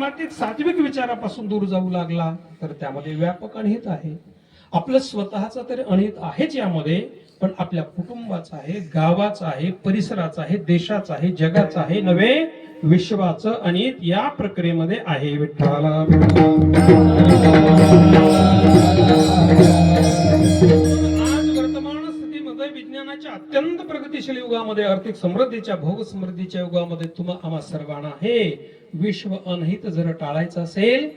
मातीत सात्विक विचारापासून दूर जाऊ लागला तर त्यामध्ये व्यापक अनहित आहे. आपलं स्वतःचा तरी अनहित आहेच यामध्ये पण आपल्या कुटुंबाचा आहे गावाचा आहे परिसराचा आहे देशाचा आहे जगाचा आहे नव्हे विश्वाचं अनित या प्रक्रियेमध्ये आहे विठ्ठला आजच्या अत्यंत प्रगतिशील युगामध्ये आर्थिक समृद्धीच्या भोग समृद्धीच्या युगामध्ये तुम्हा आम्हा सर्वांना हे विश्व अनहित जर टाळायचं असेल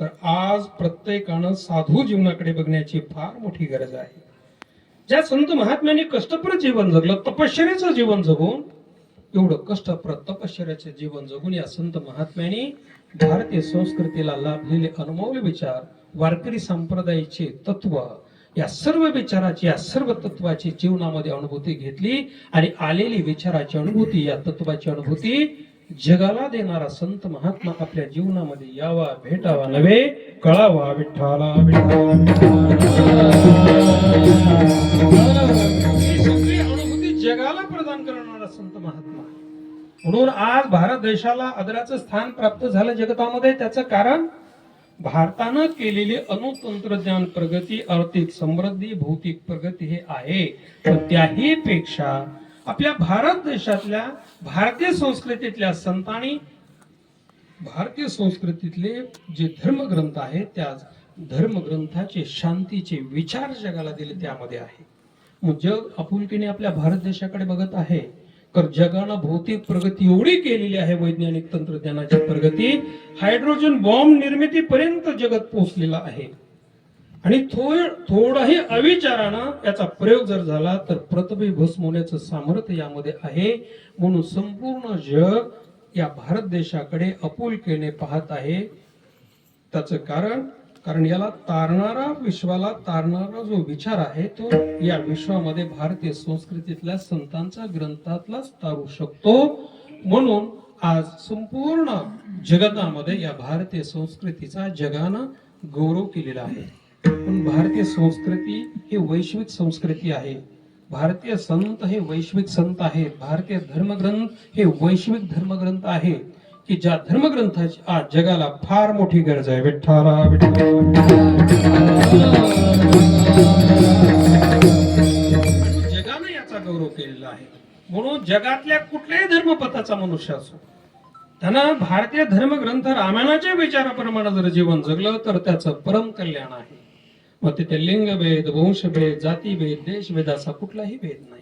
तर आज प्रत्येकानं साधू जीवनाकडे बघण्याची फार मोठी गरज आहे. ज्या संत महात्म्यांनी कष्टप्रद जीवन जगलं तपश्चर्याचं जीवन जगून एवढं कष्टप्रद तपश्चर्याचे जीवन जगून या संत महात्म्यांनी भारतीय संस्कृतीला लाभलेले अनमोल विचार वारकरी संप्रदायाचे तत्व या सर्व विचाराची या सर्व तत्वाची जीवनामध्ये अनुभूती घेतली आणि आलेली विचाराची अनुभूती या तत्वाची अनुभूती जगाला देणारा संत महात्मा आपल्या जीवनामध्ये यावा भेटावा नव्हे कळावा विठ्ठाला अनुभूती जगाला प्रदान करणारा संत महात्मा म्हणून आज भारत देशाला आदराचं स्थान प्राप्त झालं जगतामध्ये. त्याचं कारण? भारतानं केलेली अणुतंत्रज्ञान प्रगती आर्थिक समृद्धी भौतिक प्रगती हे आहे. पण त्याही पेक्षा आपल्या भारत देशातल्या भारतीय संस्कृतीतल्या संतांनी भारतीय संस्कृतीतले जे धर्मग्रंथ आहेत त्या धर्मग्रंथाचे शांतीचे विचार जगाला दिले त्यामध्ये आहे. मग जग आपुलकीने आपल्या भारत देशाकडे बघत आहे. जगानं भौतिक प्रगती एवढी केलेली आहे वैज्ञानिक तंत्रज्ञानाची प्रगती हायड्रोजन बॉम्ब निर्मितीपर्यंत जगत पोहोचलेला आहे. आणि थोड थोडाही अविचारानं याचा प्रयोग जर झाला तर प्रतभे भस्म होण्याचं सामर्थ्य यामध्ये आहे. म्हणून संपूर्ण जग या भारत देशाकडे अपुलकेने पाहत आहे. त्याचं कारण कारण याला तारणारा विश्वाला तारणारा जो विचार आहे तो या विश्वामध्ये भारतीय संस्कृतीतल्या संतांचा ग्रंथातलाच तारू शकतो. म्हणून आज संपूर्ण जगतामध्ये या भारतीय संस्कृतीचा जगानं गौरव केलेला आहे. पण भारतीय संस्कृती ही वैश्विक संस्कृती आहे. भारतीय संत हे वैश्विक संत आहेत. भारतीय धर्मग्रंथ हे वैश्विक धर्मग्रंथ आहे की ज्या धर्मग्रंथाची आज जगाला फार मोठी गरज आहे. विठ्ठला विठ्ठला जगानं याचा गौरव केलेला आहे. म्हणून जगातल्या कुठल्याही धर्मपथाचा मनुष्य असो त्यानं भारतीय धर्मग्रंथ रामायणाच्या विचाराप्रमाणे जर जीवन जगलं तर त्याचं परम कल्याण आहे. मग तिथे लिंगभेद वंशभेद जातीभेद देशभेद असा कुठलाही भेद नाही.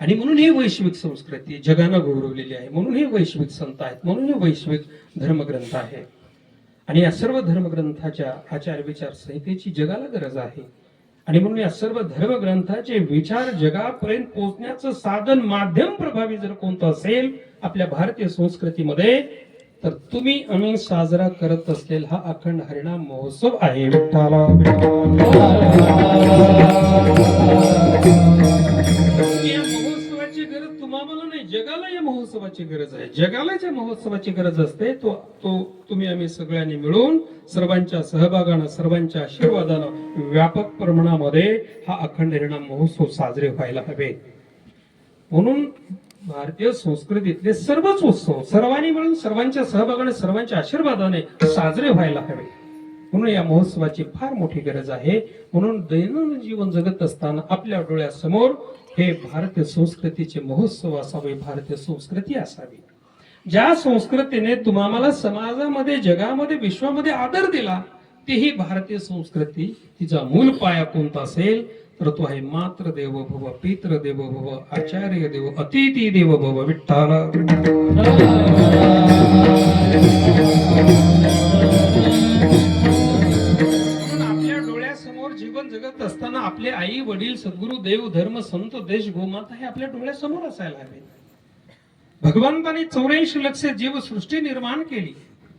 आणि म्हणून ही वैश्विक संस्कृती जगानं गौरवलेली आहे. म्हणून हे वैश्विक संत आहेत. म्हणून हे वैश्विक धर्मग्रंथ आहे आणि या सर्व धर्मग्रंथाच्या आचार विचार संहितेची जगाला गरज आहे. आणि म्हणून या सर्व धर्मग्रंथाचे विचार जगापर्यंत पोहोचण्याचं साधन माध्यम प्रभावी जर कोणतं असेल आपल्या भारतीय संस्कृतीमध्ये तर तुम्ही आम्ही साजरा करत असलेला हा अखंड हरिणाम महोत्सव आहे. विठ्ठला गरज नाही जगाला या महोत्सवाची गरज आहे. जगाला ज्या महोत्सवाची गरज असते तो तो तुम्ही आम्ही सगळ्यांनी मिळून सर्वांच्या सहभागानं सर्वांच्या आशीर्वादानं व्यापक प्रमाणामध्ये हा अखंड हिरणा महोत्सव साजरे व्हायला हवे. म्हणून भारतीय संस्कृतीतले सर्वच उत्सव सर्वांनी मिळून सर्वांच्या सहभागाने सर्वांच्या आशीर्वादाने साजरे व्हायला हवे. म्हणून या महोत्सवाची फार मोठी गरज आहे. म्हणून दैनंदिन जीवन जगत असताना आपल्या डोळ्यासमोर हे भारतीय संस्कृतीचे महोत्सव असावे भारतीय संस्कृती असावी. ज्या संस्कृतीने तुम्हाला समाजामध्ये जगामध्ये विश्वामध्ये आदर दिला तीही भारतीय संस्कृती तिचा मूल पाया कोणता असेल? तर तो आहे मात्र देव भव पित्र देव भव आचार्य देव अतिथी देव भव विठ्ठल. वडील सद्गुरु देव धर्म संत देश गोमाता हे आपल्या डोळ्यासमोर असायला हवे. भगवंताने चौऱ्याऐंशी लक्ष जीवसृष्टी निर्माण केली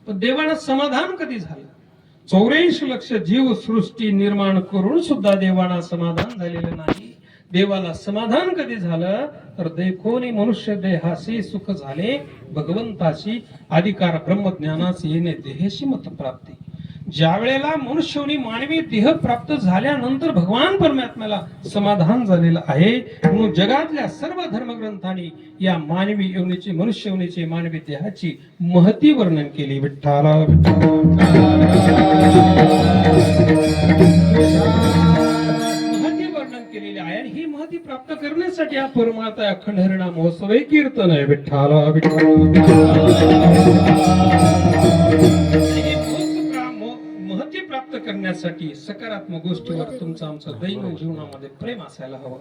पण देवाला समाधान कधी झालं? चौऱ्याऐंशी लक्ष जीवसृष्टी निर्माण करून सुद्धा देवाला समाधान झालेलं नाही. देवाला समाधान कधी झालं? तर देखोनी मनुष्य देहाशी सुख झाले भगवंताशी अधिकार ब्रह्मज्ञानाशी येणे देहेशी मत प्राप्ती. ज्या वेळेला मनुष्यवनी मानवी देह प्राप्त झाल्यानंतर भगवान परमात्म्याला समाधान झालेलं आहे म्हणून जगातल्या सर्व धर्मग्रंथांनी या मानवी योनीची मनुष्य योनीची मानवी देहाची महती वर्णन केली. विठ्ठला महती वर्णन केलेली आहे आणि ही महती प्राप्त करण्यासाठी हा परमाता अखंड हरिणा महोत्सव हे कीर्तन आहे. विठ्ठाला विठ्ठला करण्यासाठी सकारात्मक गोष्टीवर तुमचं आमचं दैनंदिन जीवनामध्ये प्रेम असायला हवं.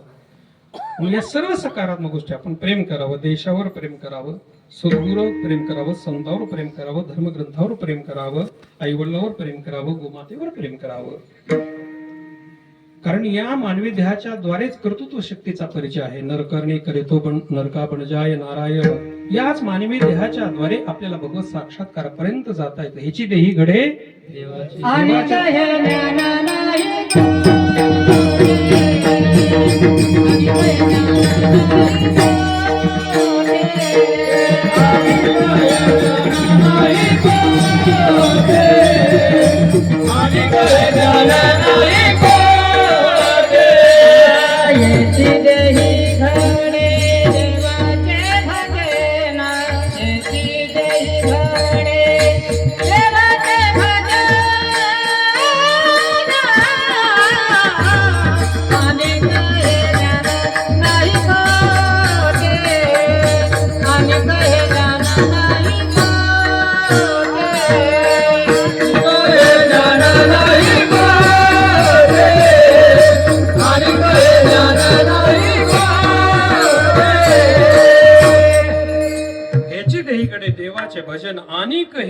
म्हणून या सर्व सकारात्मक गोष्टी आपण प्रेम करावं देशावर प्रेम करावं सद्गुरूवर प्रेम करावं संतावर प्रेम करावं धर्मग्रंथावर प्रेम करावं आई वडिलावर प्रेम करावं गोमातेवर प्रेम करावं. कारण या मानवी देहाच्या द्वारेच कर्तृत्व शक्तीचा परिचय आहे. नरकर्णी करेतो पण नरका बनजाय नारायण. याच मानवी देहाच्या द्वारे आपल्याला भगवत साक्षात्कारापर्यंत जाता येतं. ह्याची देही घडे देवाची.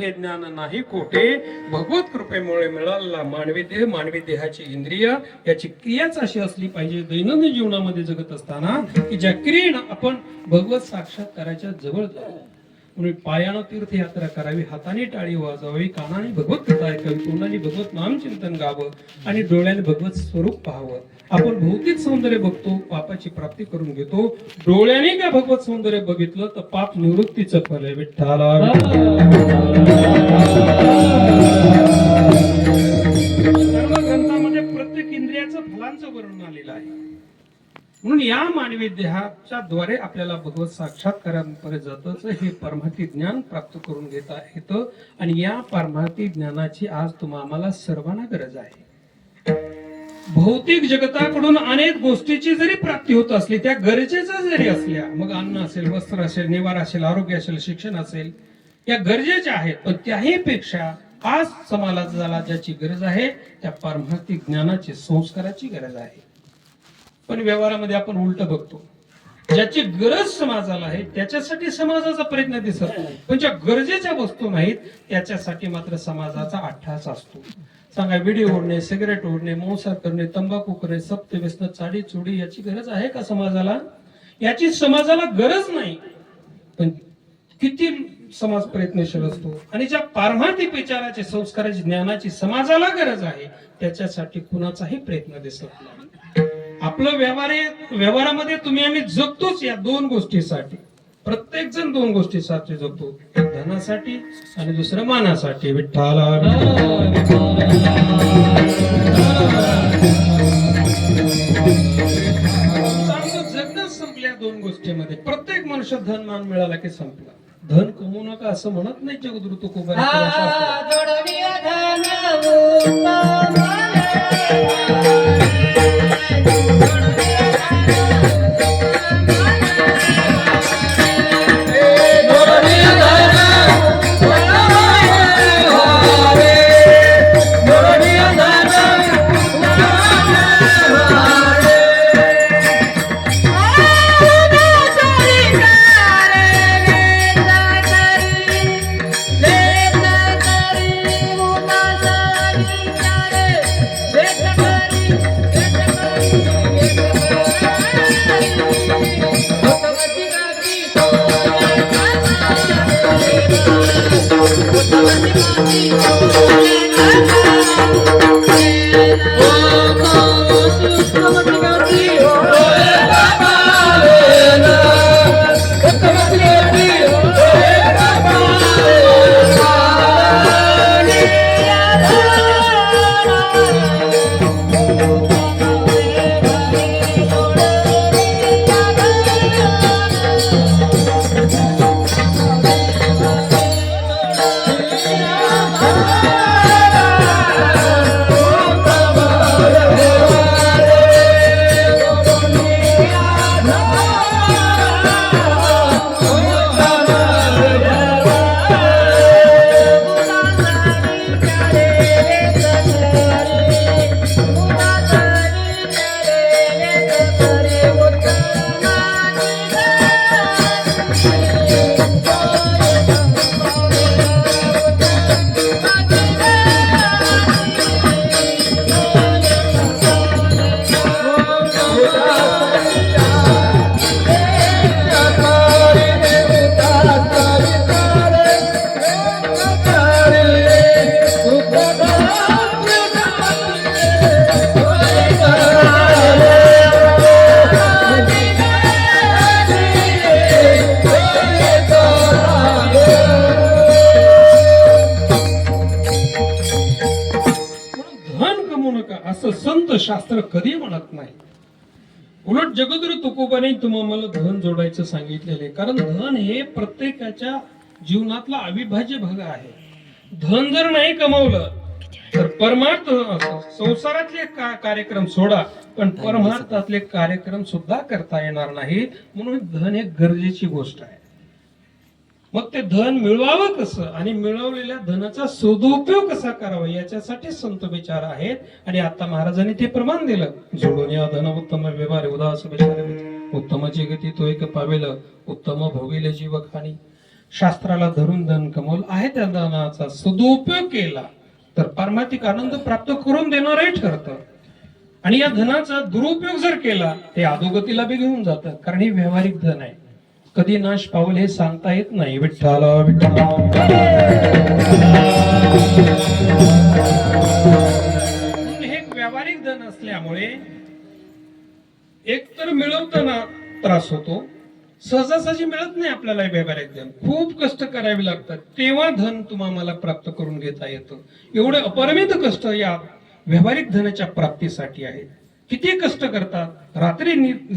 हे ज्ञान नाही कोठे? भगवत कृपेमुळे मिळालेला मानवी देह मानवी देहाची इंद्रिय याची क्रियाच अशी असली पाहिजे. दैनंदिन जीवनामध्ये जगत असताना की ज्या क्रियेनं आपण भगवत साक्षात्काराच्या जवळ जाऊ. म्हणून पायानं तीर्थयात्रा करावी हाताने टाळी वाजवावी कानाने भगवत कथा ऐकावी तोंडाने भगवत नामचिंतन गावं आणि डोळ्याने भगवत स्वरूप पाहावं. आपण भौतिक सौंदर्य बघतो पापाची प्राप्ती करून घेतो. डोळ्याने काय भगवत सौंदर्य बघितलं तर पाप निवृत्तीचं फल आहे. विठ्ठला सर्व ग्रंथामध्ये प्रत्येक इंद्रियाचं फलांचं वर्णन आलेलं आहे. म्हणून या मानवी देहाच्या द्वारे आपल्याला भगवत साक्षात्कारांपर्यंत जातं हे परमाती ज्ञान प्राप्त करून घेता येतं. आणि या परमार्थी ज्ञानाची आज तुम्हा आम्हाला सर्वांना गरज आहे. भौतिक जगताकडून अनेक गोष्टीची जरी प्राप्ती होत असली त्या गरजेच्या जरी असल्या मग अन्न असेल वस्त्र असेल निवार असेल आरोग्य असेल शिक्षण असेल या गरजेच्या आहेत. पण त्याही पेक्षा आज समाजाला ज्याची गरज आहे त्या पारमार्थिक ज्ञानाची संस्काराची गरज आहे. पण व्यवहारामध्ये आपण उलट बघतो. ज्याची गरज समाजाला आहे त्याच्यासाठी समाजाचा प्रयत्न दिसत पण ज्या गरजेच्या वस्तू नाहीत त्याच्यासाठी मात्र समाजाचा अठ्ठास असतो. सांगा विडी ओढणे सिगरेट ओढणे मोसार करणे तंबाखू करणे सप्त व्यसन चाडी चुडी याची गरज आहे का समाजाला? याची समाजाला गरज नाही. पण किती समाज प्रयत्नशील असतो? आणि ज्या पारमार्थिक विचाराची संस्काराची ज्ञानाची समाजाला गरज आहे त्याच्यासाठी कुणाचाही प्रयत्न दिसत नाही. आपलं व्यवहार व्यवहारामध्ये तुम्ही आम्ही जगतोच या दोन गोष्टीसाठी. प्रत्येक जण दोन गोष्टीसाठी जगतो. एक धनासाठी आणि दुसरं मानासाठी. जगणं संपल्या दोन गोष्टीमध्ये. प्रत्येक मनुष्य धन मान मिळाला की संपला. धन कमवू नका असं म्हणत नाही जगद्गुरु तुकोबा Thank you. असं संत शास्त्र कधी म्हणत नाही. उलट जगद्गुरु तुकोबाने तुम्हाला धन जोडायचं सांगितलेलं आहे. कारण धन हे प्रत्येकाच्या जीवनातला अविभाज्य भाग आहे. धन जर नाही कमवलं तर परमार्थ संसारातले का- कार्यक्रम सोडा पण परमार्थातले कार्यक्रम सुद्धा करता येणार नाही. म्हणून धन एक गरजेची गोष्ट आहे. मग ते धन मिळवावं कसं? आणि मिळवलेल्या धनाचा सदुपयोग कसा करावा? याच्यासाठी संत विचार आहेत. आणि आता महाराजांनी ते प्रमाण दिलं. जोडून या धन उत्तम व्यवहार उदास विचार. उत्तमाची गती तो एक पावेल उत्तम भोगिले जीव खाणी शास्त्राला धरून धन कमवलं आहे. त्या धनाचा सदुपयोग केला. तर पारमार्थिक आनंद प्राप्त करून देणारही ठरतं. आणि या धनाचा दुरुपयोग जर केला ते अधोगतीला बी घेऊन जातं. कारण हे व्यावहारिक धन आहे. कधी नाश पावल हे सांगता येत नाही. विठ्ठल विठ्ठल. हे व्यावहारिक धन असल्यामुळे एक तर मिळवताना त्रास होतो. सहजासहजी मिळत नाही आपल्याला हे व्यावहारिक धन. खूप कष्ट करावे लागतात. तेव्हा धन तुम्हाला प्राप्त करून घेता येतं. एवढे अपरिमित कष्ट या व्यावहारिक धनाच्या प्राप्तीसाठी आहेत. किती कष्ट करतात? रात्री नि-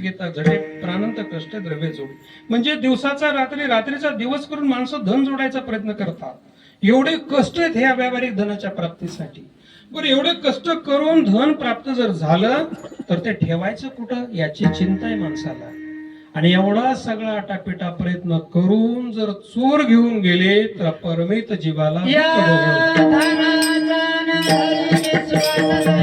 घेतात झडे प्राणांत कष्ट द्रव्य जोड. म्हणजे दिवसाचा रात्री रात्रीचा दिवस करून माणसं धन जोडायचा प्रयत्न करतात. एवढे कष्ट आहेत ह्या व्यावहारिक धनाच्या प्राप्तीसाठी. बरं एवढे कष्ट करून धन प्राप्त जर झालं तर ते ठेवायचं कुठं? याची चिंता आहे माणसाला. आणि एवढा सगळा आटापिटा प्रयत्न करून जर चोर घेऊन गेले तर परमित जीवाला या